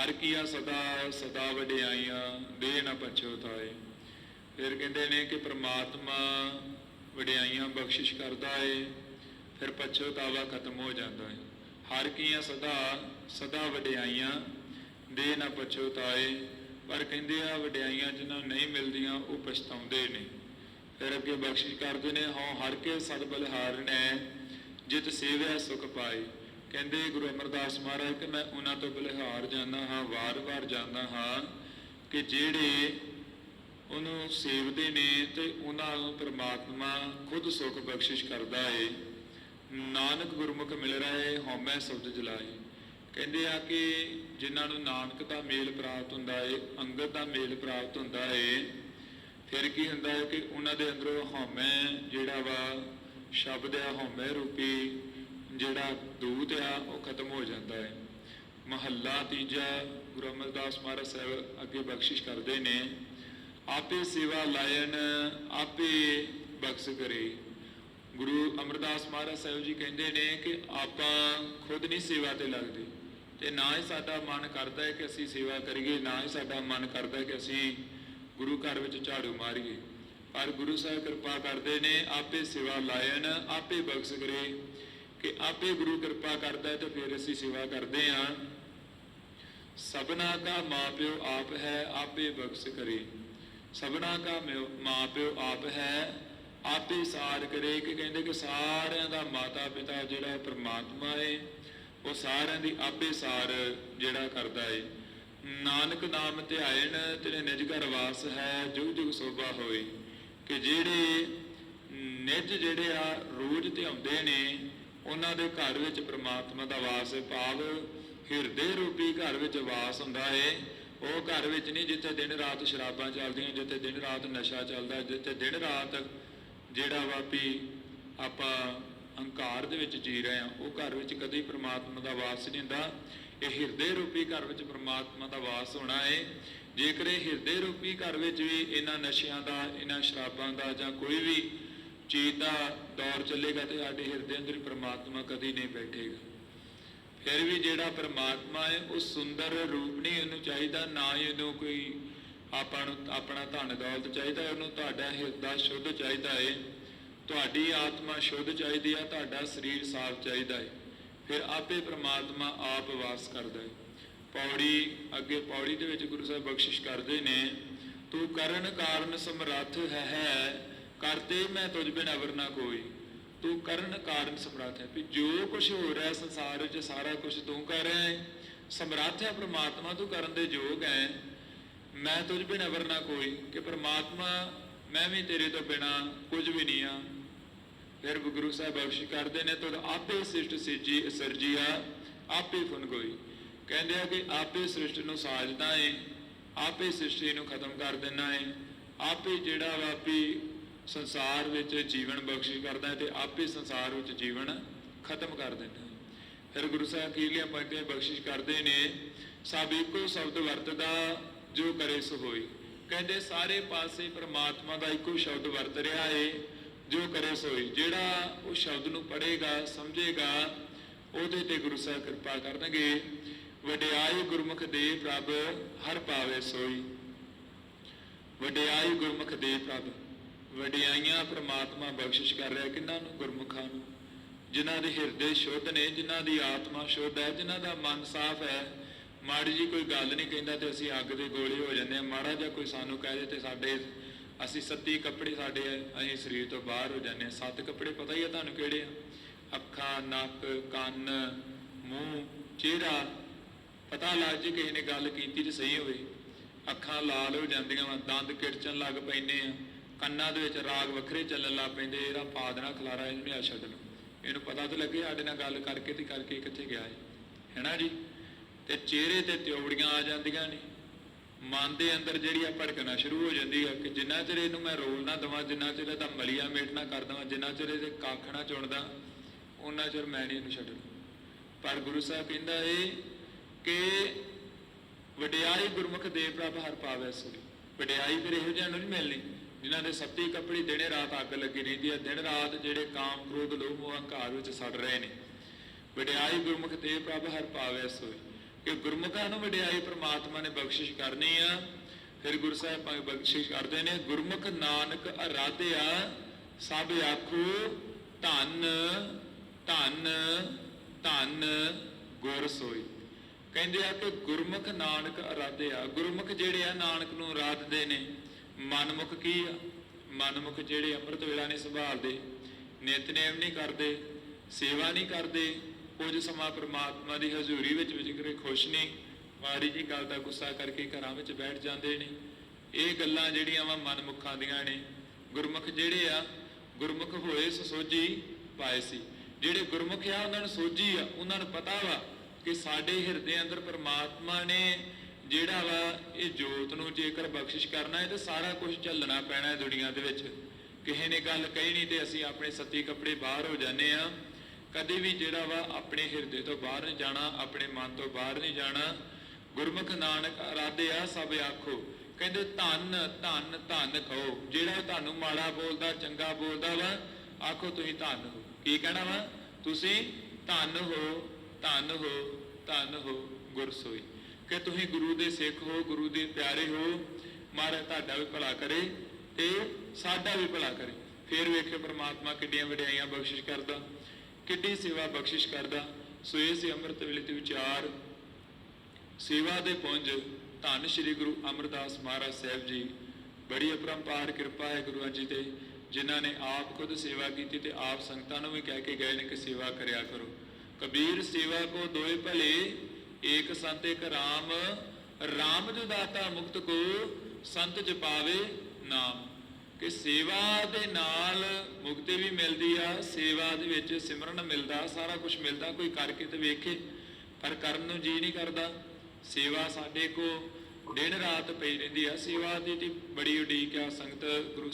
ਹਰ ਕੀਆ ਸਦਾ ਸਦਾ ਵਡਿਆਈਆਂ ਦੇ ਨਾ ਪਛੋਤਾਏ ਫਿਰ ਕਹਿੰਦੇ ਨੇ ਕਿ ਪ੍ਰਮਾਤਮਾ ਵਡਿਆਈਆਂ ਬਖਸ਼ਿਸ਼ ਕਰਦਾ ਏ, ਫਿਰ ਪਛੋਤਾਵਾ ਖਤਮ ਹੋ ਜਾਂਦਾ ਹੈ ਹਰ ਕੀਆਂ ਸਦਾ ਸਦਾ ਵਡਿਆਈਆਂ ਦੇ ਨਾ ਪਛੋਤਾਏ ਪਰ ਕਹਿੰਦੇ ਆ, ਵਡਿਆਈਆਂ ਜਿਨ੍ਹਾਂ ਨੂੰ ਨਹੀਂ ਮਿਲਦੀਆਂ, ਉਹ ਪਛਤਾਉਂਦੇ ਨੇ। ਫਿਰ ਅੱਗੇ ਬਖਸ਼ਿਸ਼ ਕਰਦੇ ਨੇ, ਹਉ ਹਰ ਕੇ ਸਦ ਬਲਿਹਾਰ ਨੇ ਜਿਤ ਸੇਵਿਆ ਸੁਖ ਪਾਏ। ਕਹਿੰਦੇ, ਗੁਰੂ ਅਮਰਦਾਸ ਮਹਾਰਾਜ ਕਿ ਮੈਂ ਉਹਨਾਂ ਤੋਂ ਬਲਿਹਾਰ ਜਾਂਦਾ ਹਾਂ, ਵਾਰ-ਵਾਰ ਜਾਂਦਾ ਹਾਂ ਕਿ ਜਿਹੜੇ ਉਹਨੂੰ ਸੇਵਦੇ ਨੇ ਤੇ ਉਹਨਾਂ ਨੂੰ ਪ੍ਰਮਾਤਮਾ ਖੁਦ ਸੁਖ ਬਖਸ਼ਿਸ਼ ਕਰਦਾ ਏ। ਨਾਨਕ ਗੁਰਮੁਖ ਮਿਲ ਰਹੇ, ਹਉਮੈ ਸ਼ਬਦ ਜਲਾਏ। ਕਹਿੰਦੇ ਆ ਕਿ ਜਿਨ੍ਹਾਂ ਨੂੰ ਨਾਨਕ ਦਾ ਮੇਲ ਪ੍ਰਾਪਤ ਹੁੰਦਾ ਏ, ਅੰਗਦ ਦਾ ਮੇਲ ਪ੍ਰਾਪਤ ਹੁੰਦਾ ਏ, ਫਿਰ ਕੀ ਹੁੰਦਾ ਹੈ ਕਿ ਉਹਨਾਂ ਦੇ ਅੰਦਰੋਂ ਹਉਮੈ ਜਿਹੜਾ ਵਾ, ਸ਼ਬਦ ਆ ਹਉਮੈ ਰੂਪੀ ਜਿਹੜਾ ਦੂਤ ਆ, ਉਹ ਖਤਮ ਹੋ ਜਾਂਦਾ ਹੈ। ਮਹੱਲਾ ਤੀਜਾ, ਗੁਰੂ ਅਮਰਦਾਸ ਮਹਾਰਾਜ ਸਾਹਿਬ ਅੱਗੇ ਬਖਸ਼ਿਸ਼ ਕਰਦੇ ਨੇ, ਆਪੇ ਸੇਵਾ ਲਾਇਨ ਆਪੇ ਬਖਸ਼ ਕਰੇ। ਗੁਰੂ ਅਮਰਦਾਸ ਮਹਾਰਾਜ ਸਾਹਿਬ ਜੀ ਕਹਿੰਦੇ ਨੇ ਕਿ ਆਪਾਂ ਖੁਦ ਨਹੀਂ ਸੇਵਾ ਤੇ ਲੱਗਦੇ। ਤੇ ਨਾ ਹੀ ਸਾਡਾ ਮਨ ਕਰਦਾ ਹੈ ਕਿ ਅਸੀਂ ਸੇਵਾ ਕਰੀਏ, ਨਾ ਹੀ ਸਾਡਾ ਮਨ ਕਰਦਾ ਹੈ ਕਿ ਅਸੀਂ ਗੁਰੂ ਘਰ ਵਿੱਚ ਝਾੜੂ ਮਾਰੀਏ। ਪਰ ਗੁਰੂ ਸਾਹਿਬ ਕਿਰਪਾ ਕਰਦੇ ਨੇ, ਆਪੇ ਸੇਵਾ ਲਾਇਨ ਆਪੇ ਬਖਸ਼ ਕਰੇ। ਕਿ ਆਪੇ ਗੁਰੂ ਕਿਰਪਾ ਕਰਦਾ ਹੈ ਤੇ ਫਿਰ ਅਸੀਂ ਸੇਵਾ ਕਰਦੇ ਹਾਂ। ਸਭਨਾ ਕਾ ਮਾਪਿਓ ਆਪ ਹੈ, ਆਪੇ ਬਖਸ਼ ਕਰੇ। ਸਭਨਾ ਕਾ ਮਿਓ- ਮਾਪਿਓ ਆਪ ਹੈ, ਆਪੇ ਸਾਰ ਕਰੇ। ਕਿ ਕਹਿੰਦੇ ਕਿ ਸਾਰਿਆਂ ਦਾ ਮਾਤਾ ਪਿਤਾ ਜਿਹੜਾ ਪ੍ਰਮਾਤਮਾ ਹੈ ਉਹ ਸਾਰਿਆਂ ਦੀ ਆਪੇ ਸਾਰ ਜਿਹੜਾ ਕਰਦਾ ਹੈ ਨਾਨਕ ਨਾਮ ਧਿਆਇਣ, ਤੇਰੇ ਨਿਜ ਘਰ ਵਾਸ ਹੈ, ਜੁਗ ਜੁਗ ਸੋਭਾ ਹੋਏ। ਕਿ ਜਿਹੜੇ ਨਿਜ ਜਿਹੜੇ ਆ, ਰੋਜ਼ ਧਿਆਉਂਦੇ ਨੇ ਉਹਨਾਂ ਦੇ ਘਰ ਵਿੱਚ ਪ੍ਰਮਾਤਮਾ ਦਾ ਵਾਸ ਹੈ, ਭਾਵ ਹਿਰਦੇ ਰੂਪੀ ਘਰ ਵਿੱਚ ਵਾਸ ਹੁੰਦਾ ਹੈ। ਉਹ ਘਰ ਵਿੱਚ ਨਹੀਂ, ਜਿੱਥੇ ਦਿਨ ਰਾਤ ਸ਼ਰਾਬਾਂ ਚੱਲਦੀਆਂ, ਜਿੱਥੇ ਦਿਨ ਰਾਤ ਨਸ਼ਾ ਚੱਲਦਾ, ਜਿੱਥੇ ਦਿਨ ਰਾਤ ਜਿਹੜਾ ਵਾਪੀ ਆਪਾਂ ਹੰਕਾਰ ਦੇ ਵਿੱਚ ਜੀ ਰਹੇ ਆ ਉਹ ਘਰ ਵਿੱਚ ਕਦੇ ਪ੍ਰਮਾਤਮਾ ਦਾ ਵਾਸ ਨਹੀਂ ਹੁੰਦਾ। ਇਹ ਹਿਰਦੇ ਰੂਪੀ ਘਰ ਵਿੱਚ ਪ੍ਰਮਾਤਮਾ ਦਾ ਵਾਸ ਹੋਣਾ ਹੈ। ਜੇਕਰ ਇਹ ਹਿਰਦੇ ਰੂਪੀ ਘਰ ਵਿੱਚ ਵੀ ਇਹਨਾਂ ਨਸ਼ਿਆਂ ਦਾ, ਇਹਨਾਂ ਸ਼ਰਾਬਾਂ ਦਾ ਜਾਂ ਕੋਈ ਵੀ ਚੀਜ਼ ਦਾ ਦੌਰ ਚੱਲੇਗਾ ਤੇ ਸਾਡੇ ਹਿਰਦੇ ਅੰਦਰ ਪ੍ਰਮਾਤਮਾ ਕਦੀ ਨਹੀਂ ਬੈਠੇਗਾ। ਫਿਰ ਵੀ ਜਿਹੜਾ ਪ੍ਰਮਾਤਮਾ ਹੈ, ਉਹ ਸੁੰਦਰ ਰੂਪ ਨਹੀਂ ਉਹਨੂੰ ਚਾਹੀਦਾ, ਨਾ ਹੀ ਉਹਨੂੰ ਕੋਈ ਆਪਾਂ ਨੂੰ, ਆਪਣਾ ਧਨ ਦੌਲਤ ਚਾਹੀਦਾ, ਉਹਨੂੰ ਤੁਹਾਡਾ ਹਿਰਦਾ ਸ਼ੁੱਧ ਚਾਹੀਦਾ ਹੈ ਤੁਹਾਡੀ ਆਤਮਾ ਸ਼ੁੱਧ ਚਾਹੀਦੀ ਆ, ਤੁਹਾਡਾ ਸਰੀਰ ਸਾਫ਼ ਚਾਹੀਦਾ ਹੈ ਫਿਰ ਆਪੇ ਪ੍ਰਮਾਤਮਾ ਆਪ ਵਾਸ ਕਰਦਾ ਹੈ ਪੌੜੀ, ਅੱਗੇ ਪੌੜੀ ਦੇ ਵਿੱਚ ਗੁਰੂ ਸਾਹਿਬ ਬਖਸ਼ਿਸ਼ ਕਰਦੇ ਨੇ, ਤੂੰ ਕਰਨ ਕਾਰਨ ਸਮਰੱਥ ਹੈ ਹੈ ਕਰਤੇ ਮੈਂ ਤੁਝ ਬਿਨ ਅਵਰ ਨਾ ਕੋਈ। ਤੂੰ ਕਰਨ ਕਾਰਨ ਸਮਰੱਥ ਹੈ। ਵੀ ਜੋ ਕੁਝ ਹੋ ਰਿਹਾ ਸੰਸਾਰ ਵਿੱਚ, ਸਾਰਾ ਕੁਝ ਤੂੰ ਕਰ ਰਿਹਾ ਹੈ। ਸਮਰੱਥ ਹੈ, ਪ੍ਰਮਾਤਮਾ ਤੂੰ ਕਰਨ ਦੇ ਯੋਗ ਹੈ। ਮੈਂ ਤੁਝ ਬਿਨ ਅਵਰ ਨਾ ਕੋਈ ਕਿ ਪ੍ਰਮਾਤਮਾ, ਮੈਂ ਵੀ ਤੇਰੇ ਤੋਂ ਬਿਨਾ ਕੁਝ ਵੀ ਨਹੀਂ ਆ ਫਿਰ ਗੁਰੂ ਸਾਹਿਬ ਬਖਸ਼ ਕਰਦੇ ਨੇ ਤੁਧ ਆਪੇ ਸ੍ਰਿਸ਼ਟ ਸਿਰਜੀ ਸਰਜੀਆ ਆਪੇ ਫੁਨ ਕੋਈ। ਕਹਿੰਦੇ ਆ ਕਿ ਆਪੇ ਸ੍ਰਿਸ਼ਟ ਨੂੰ ਸਾਜਦਾ ਏ, ਆਪੇ ਸ੍ਰਿਸ਼ਟੀ ਨੂੰ ਖਤਮ ਕਰ ਦੇਣਾ ਏ। ਆਪੇ ਜਿਹੜਾ ਵਾਪੀ ਸੰਸਾਰ ਵਿੱਚ ਜੀਵਨ ਬਖਸ਼ਿਸ਼ ਕਰਦਾ ਹੈ ਤੇ ਆਪੇ ਸੰਸਾਰ ਵਿੱਚ ਜੀਵਨ ਖਤਮ ਕਰ ਦਿੰਦਾ ਹੈ। ਫਿਰ ਗੁਰੂ ਸਾਹਿਬ ਕੀਲੀਆਂ ਪੰਕਤੀਆਂ ਬਖਸ਼ਿਸ਼ ਕਰਦੇ ਨੇ, ਸਭ ਇੱਕੋ ਸ਼ਬਦ ਵਰਤਦਾ, ਜੋ ਕਰੇ ਸੋ ਹੋਈ। ਕਹਿੰਦੇ ਸਾਰੇ ਪਾਸੇ ਪ੍ਰਮਾਤਮਾ ਦਾ ਇੱਕੋ ਸ਼ਬਦ ਵਰਤ ਰਿਹਾ ਏ, ਜੋ ਕਰੇ ਸੋਈ ਜਿਹੜਾ ਉਹ ਸ਼ਬਦ ਨੂੰ ਪੜ੍ਹੇਗਾ, ਸਮਝੇਗਾ, ਉਹਦੇ ਤੇ ਗੁਰੂ ਸਾਹਿਬ ਕਿਰਪਾ ਕਰਨਗੇ। ਵਡਿਆਈ ਗੁਰਮੁਖ ਦੇ ਪ੍ਰਭ ਹਰ ਪਾਵੇ ਸੋਈ। ਵਡਿਆਈ ਗੁਰਮੁਖ ਦੇ ਪ੍ਰਭ ਵਡਿਆਈਆਂ ਪ੍ਰਮਾਤਮਾ ਬਖਸ਼ਿਸ਼ ਕਰ ਰਿਹਾ ਕਿੰਨਾਂ ਨੂੰ? ਗੁਰਮੁਖਾਂ ਨੂੰ। ਜਿਨ੍ਹਾਂ ਦੇ ਹਿਰਦੇ ਸ਼ੁੱਧ ਨੇ, ਜਿਨ੍ਹਾਂ ਦੀ ਆਤਮਾ ਸ਼ੁੱਧ ਹੈ, ਜਿਨ੍ਹਾਂ ਦਾ ਮਨ ਸਾਫ਼ ਹੈ। ਮਾੜੀ ਜੀ ਕੋਈ ਗੱਲ ਨਹੀਂ ਕਹਿੰਦਾ ਤੇ ਅਸੀਂ ਅੱਗ ਦੇ ਗੋਲੇ ਹੋ ਜਾਂਦੇ ਆ ਮਾੜਾ ਜਿਹਾ ਕੋਈ ਸਾਨੂੰ ਕਹਿ ਦੇ ਤੇ ਸਾਡੇ, ਅਸੀਂ ਸੱਤੀ ਕੱਪੜੇ ਸਾਡੇ ਅਸੀਂ ਸਰੀਰ ਤੋਂ ਬਾਹਰ ਹੋ ਜਾਂਦੇ ਆ ਸੱਤ ਕੱਪੜੇ ਪਤਾ ਹੀ ਆ ਤੁਹਾਨੂੰ ਕਿਹੜੇ ਆ? ਅੱਖਾਂ, ਨੱਕ, ਕੰਨ, ਮੂੰਹ, ਚਿਹਰਾ। ਪਤਾ ਲੱਗ ਜੇ ਕਿਸੇ ਨੇ ਗੱਲ ਕੀਤੀ ਤੇ ਸਹੀ ਹੋਵੇ। ਅੱਖਾਂ ਲਾਲ ਹੋ ਜਾਂਦੀਆਂ ਵਾ, ਦੰਦ ਕਿੜਚਣ ਲੱਗ ਪੈਂਦੇ ਆ। ਕੰਨਾਂ ਦੇ ਵਿੱਚ ਰਾਗ ਵੱਖਰੇ ਚੱਲਣ ਲੱਗ ਪੈਂਦੇ, ਇਹਦਾ ਪਾ ਦੇਣਾ ਖਲਾਰਾ ਇਹਨੂੰ ਆ ਛੱਡਣਾ ਇਹਨੂੰ ਪਤਾ ਤਾਂ ਲੱਗੇ ਸਾਡੇ ਨਾਲ ਗੱਲ ਕਰਕੇ ਤੇ ਕਰਕੇ ਕਿੱਥੇ ਗਿਆ ਹੈ ਹੈਨਾ ਜੀ? ਤੇ ਚਿਹਰੇ ਤੇ ਤਿਉੜੀਆਂ ਆ ਜਾਂਦੀਆਂ ਨੇ। ਮਨ ਦੇ ਅੰਦਰ ਜਿਹੜੀ ਆ ਭੜਕਣਾ ਸ਼ੁਰੂ ਹੋ ਜਾਂਦੀ ਆ ਕਿ ਜਿੰਨਾ ਚਿਰ ਇਹਨੂੰ ਮੈਂ ਰੋਲ ਨਾ ਦਵਾਂ, ਜਿੰਨਾ ਚਿਰ ਇਹਦਾ ਮਲੀਆ ਮੇਟ ਨਾ ਕਰ ਦਵਾਂ, ਜਿੰਨਾ ਚਿਰ ਇਹਦੇ ਕੱਖ ਨਾ ਚੁਣਦਾ ਉਹਨਾਂ ਚਿਰ ਮੈਂ ਨਹੀਂ ਇਹਨੂੰ ਛੱਡਣਾ। ਪਰ ਗੁਰੂ ਸਾਹਿਬ ਕਹਿੰਦਾ ਏ ਕਿ ਵਡਿਆਈ ਗੁਰਮੁਖ ਦੇਵ ਪ੍ਰਭ ਹਰ ਪਾਵੈ ਸੋਈ। ਵਡਿਆਈ ਫਿਰ ਇਹੋ ਜਿਹਾ ਨੂੰ ਨਹੀਂ ਮਿਲਣੀ। ਜਿਨ੍ਹਾਂ ਦੇ ਸੱਤੀ ਕੱਪੜੀ ਦਿਨੇ ਰਾਤ ਅੱਗ ਲੱਗੀ ਰਹਿੰਦੀ ਹੈ। ਦਿਨ ਰਾਤ ਜਿਹੜੇ ਕਾਮ, ਕ੍ਰੋਧ, ਲੋਭ ਮੋਹ ਹੰਕਾਰ ਵਿੱਚ ਸੜ ਰਹੇ ਨੇ। ਵਡਿਆਈ ਗੁਰਮੁਖ ਤੇ ਪ੍ਰਭ ਹਰ ਪਾਵੈ ਸੋਈ ਕਿ ਗੁਰਮੁਖਾਂ ਨੂੰ ਵਡਿਆਈ ਪ੍ਰਮਾਤਮਾ ਨੇ ਬਖਸ਼ਿਸ਼ ਕਰਨੀ ਆ, ਫਿਰ ਗੁਰੂ ਸਾਹਿਬ ਭਾਵੇਂ ਬਖਸ਼ਿਸ਼ ਕਰਦੇ ਨੇ, ਗੁਰਮੁਖ ਨਾਨਕ ਅਰਾਧਿਆ, ਸਭ ਆਖੋ, ਧੰਨ ਧੰਨ ਧੰਨ ਗੁਰ ਸੋਈ। ਕਹਿੰਦੇ ਆ ਕਿ ਗੁਰਮੁਖ ਨਾਨਕ ਅਰਾਧਿਆ, ਗੁਰਮੁਖ ਜਿਹੜੇ ਆ ਨਾਨਕ ਨੂੰ ਆਰਾਧਦੇ ਨੇ। ਮਨਮੁਖ ਕੀ ਆ? ਮਨਮੁਖ ਜਿਹੜੇ ਅੰਮ੍ਰਿਤ ਵੇਲਾ ਨਹੀਂ ਸੰਭਾਲਦੇ, ਨਿਤਨੇਮ ਨਹੀਂ ਕਰਦੇ, ਸੇਵਾ ਨਹੀਂ ਕਰਦੇ, ਕੁਝ ਸਮਾਂ ਪ੍ਰਮਾਤਮਾ ਦੀ ਹਜ਼ੂਰੀ ਵਿੱਚ ਵਿਚਰੇ ਖੁਸ਼ ਨਹੀਂ, ਮਾੜੀ ਜੀ ਗੱਲ ਦਾ ਗੁੱਸਾ ਕਰਕੇ ਘਰਾਂ ਵਿੱਚ ਬੈਠ ਜਾਂਦੇ ਨੇ। ਇਹ ਗੱਲਾਂ ਜਿਹੜੀਆਂ ਵਾ ਮਨਮੁਖਾਂ ਦੀਆਂ ਨੇ। ਗੁਰਮੁਖ ਜਿਹੜੇ ਆ, ਗੁਰਮੁਖ ਹੋਏ ਸੋਝੀ ਪਾਏ ਸੀ। ਜਿਹੜੇ ਗੁਰਮੁਖ ਆ, ਉਹਨਾਂ ਨੂੰ ਸੋਝੀ ਆ। ਉਹਨਾਂ ਨੂੰ ਪਤਾ ਵਾ ਕਿ ਸਾਡੇ ਹਿਰਦੇ ਅੰਦਰ ਪਰਮਾਤਮਾ ਨੇ ਜਿਹੜਾ ਵਾ ਇਹ ਜੋਤ ਨੂੰ ਜੇਕਰ ਬਖਸ਼ਿਸ਼ ਕਰਨਾ ਹੈ ਤੇ ਸਾਰਾ ਕੁਝ ਚੱਲਣਾ ਪੈਣਾ ਹੈ ਦੁਨੀਆ ਦੇ ਵਿੱਚ। ਕਿਸੇ ਨੇ ਗੱਲ ਕਹੀ ਨਹੀਂ ਤੇ ਅਸੀਂ ਆਪਣੇ ਸੱਤੀ ਕੱਪੜੇ ਬਾਹਰ ਹੋ ਜਾਂਦੇ ਆ ਕਦੇ ਵੀ ਜਿਹੜਾ ਵਾ ਆਪਣੇ ਹਿਰਦੇ ਤੋਂ ਬਾਹਰ ਨਹੀਂ ਜਾਣਾ, ਆਪਣੇ ਮਨ ਤੋਂ ਬਾਹਰ ਨਹੀਂ ਜਾਣਾ। ਗੁਰਮੁਖ ਨਾਨਕ ਅਰਾਧਿਆ ਸਭ ਆਖੋ। ਕਹਿੰਦੇ, ਧੰਨ ਧੰਨ ਧੰਨ ਕਹੋ। ਜਿਹੜਾ ਤੁਹਾਨੂੰ ਮਾੜਾ ਬੋਲਦਾ, ਚੰਗਾ ਬੋਲਦਾ ਵਾ, ਆਖੋ ਤੁਸੀਂ ਧੰਨ ਹੋ। ਕੀ ਕਹਿਣਾ ਵਾ? ਤੁਸੀਂ ਧੰਨ ਹੋ ਧੰਨ ਹੋ ਧੰਨ ਹੋ, ਗੁਰਸੋਈ। ਕਿ ਤੁਸੀਂ ਗੁਰੂ ਦੇ ਸਿੱਖ ਹੋ, ਗੁਰੂ ਦੇ ਪਿਆਰੇ ਹੋ, ਮਹਾਰਾਜ ਤੁਹਾਡਾ ਵੀ ਭਲਾ ਕਰੇ ਤੇ ਸਾਡਾ ਵੀ ਭਲਾ ਕਰੇ। ਫਿਰ ਵੇਖੇ ਪ੍ਰਮਾਤਮਾ ਕਿੱਡੀਆਂ ਵਡਿਆਈਆਂ ਬਖਸ਼ਿਸ਼ ਕਰਦਾ, ਕਿੱਡੀ ਸੇਵਾ ਬਖਸ਼ਿਸ਼ ਕਰਦਾ। ਸੋ ਇਹ ਸੀ ਅੰਮ੍ਰਿਤ ਵੇਲੇ ਤੇ ਵਿਚਾਰ, ਸੇਵਾ ਦੇ ਪੁੰਜ, ਧੰਨ ਸ੍ਰੀ ਗੁਰੂ ਅਮਰਦਾਸ ਮਹਾਰਾਜ ਸਾਹਿਬ ਜੀ, ਬੜੀ ਅਪਰੰਪਾਰ ਕਿਰਪਾ ਹੈ ਗੁਰੂ ਜੀ ਤੇ, ਜਿਨ੍ਹਾਂ ਨੇ ਆਪ ਖੁਦ ਸੇਵਾ ਕੀਤੀ ਤੇ ਆਪ ਸੰਗਤਾਂ ਨੂੰ ਵੀ ਕਹਿ ਕੇ ਗਏ ਨੇ ਕਿ ਸੇਵਾ ਕਰਿਆ ਕਰੋ। ਕਬੀਰ ਸੇਵਾ ਕੋ ਦੋਏ ਭਲੇ ਏਕ ਸੰਤ ਇੱਕ ਰਾਮ ਰਾਮ ਜੋ ਦਾਤਾ ਮੁਕਤ ਕੋ, ਸੰਤ ਜਪਾਵੇ ਨਾਮ। ਕਿ ਸੇਵਾ ਦੇ ਨਾਲ ਮੁਕਤੀ ਵੀ ਮਿਲਦੀ ਆ, ਸੇਵਾ ਦੇ ਵਿੱਚ ਸਿਮਰਨ ਮਿਲਦਾ, ਸਾਰਾ ਕੁਝ ਮਿਲਦਾ, ਕੋਈ ਕਰਕੇ ਤੇ ਵੇਖੇ, ਪਰ ਕਰਨ ਨੂੰ ਜੀ ਨਹੀਂ ਕਰਦਾ। ਸੇਵਾ ਸਾਡੇ ਕੋ ਦਿਨ ਰਾਤ ਪਈ ਰਹਿੰਦੀ ਆ। ਸੇਵਾ ਦੀ ਤੇ ਬੜੀ ਉਡੀਕ ਆ ਸੰਗਤ ਗੁਰੂ